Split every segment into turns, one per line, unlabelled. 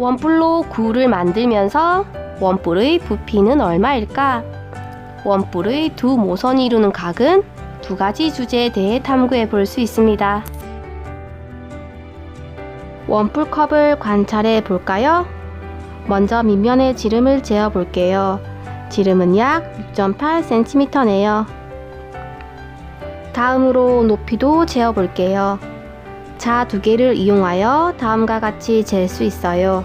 원뿔로 구를 만들면서 원뿔의 부피는 얼마일까? 원뿔의 두 모선이 이루는 각은 두 가지 주제에 대해 탐구해 볼 수 있습니다. 원뿔컵을 관찰해 볼까요? 먼저 밑면의 지름을 재어 볼게요. 지름은 약 6.8cm네요. 다음으로 높이도 재어 볼게요. 자 두 개를 이용하여 다음과 같이 잴 수 있어요.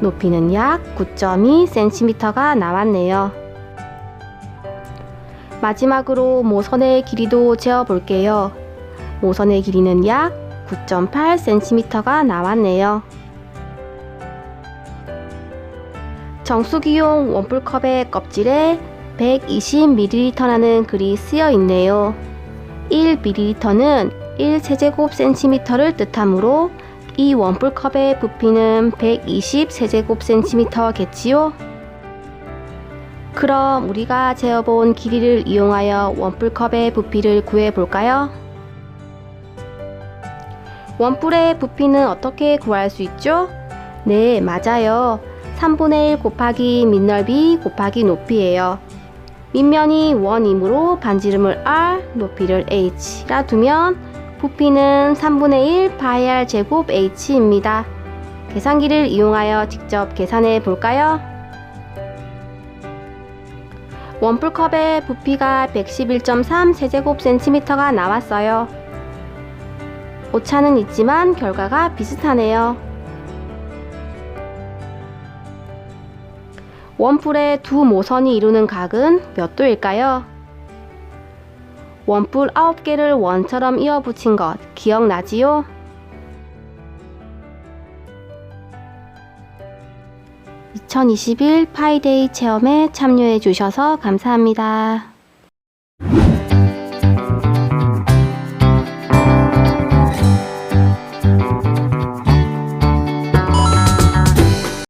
높이는 약 9.2cm가 나왔네요. 마지막으로 모선의 길이도 재어 볼게요. 모선의 길이는 약 9.8cm가 나왔네요. 정수기용 원뿔컵의 껍질에 120ml라는 글이 쓰여 있네요. 1ml는 1세제곱cm를 뜻하므로 이 원뿔컵의 부피는 120세제곱cm겠지요? 그럼 우리가 재어본 길이를 이용하여 원뿔컵의 부피를 구해 볼까요? 원뿔의 부피는 어떻게 구할 수 있죠? 네, 맞아요. 3분의 1 곱하기 밑넓이 곱하기 높이예요. 밑면이 원이므로 반지름을 r, 높이를 h라 두면 부피는 3분의 1 파이 r 제곱 h입니다. 계산기를 이용하여 직접 계산해 볼까요? 원뿔컵의 부피가 111.3 세제곱cm가 나왔어요. 오차는 있지만 결과가 비슷하네요. 원뿔의 두 모선이 이루는 각은 몇 도일까요? 원뿔 9개를 원처럼 이어 붙인 것 기억나지요? (2021) 파이데이 체험에 참여해 주셔서 감사합니다.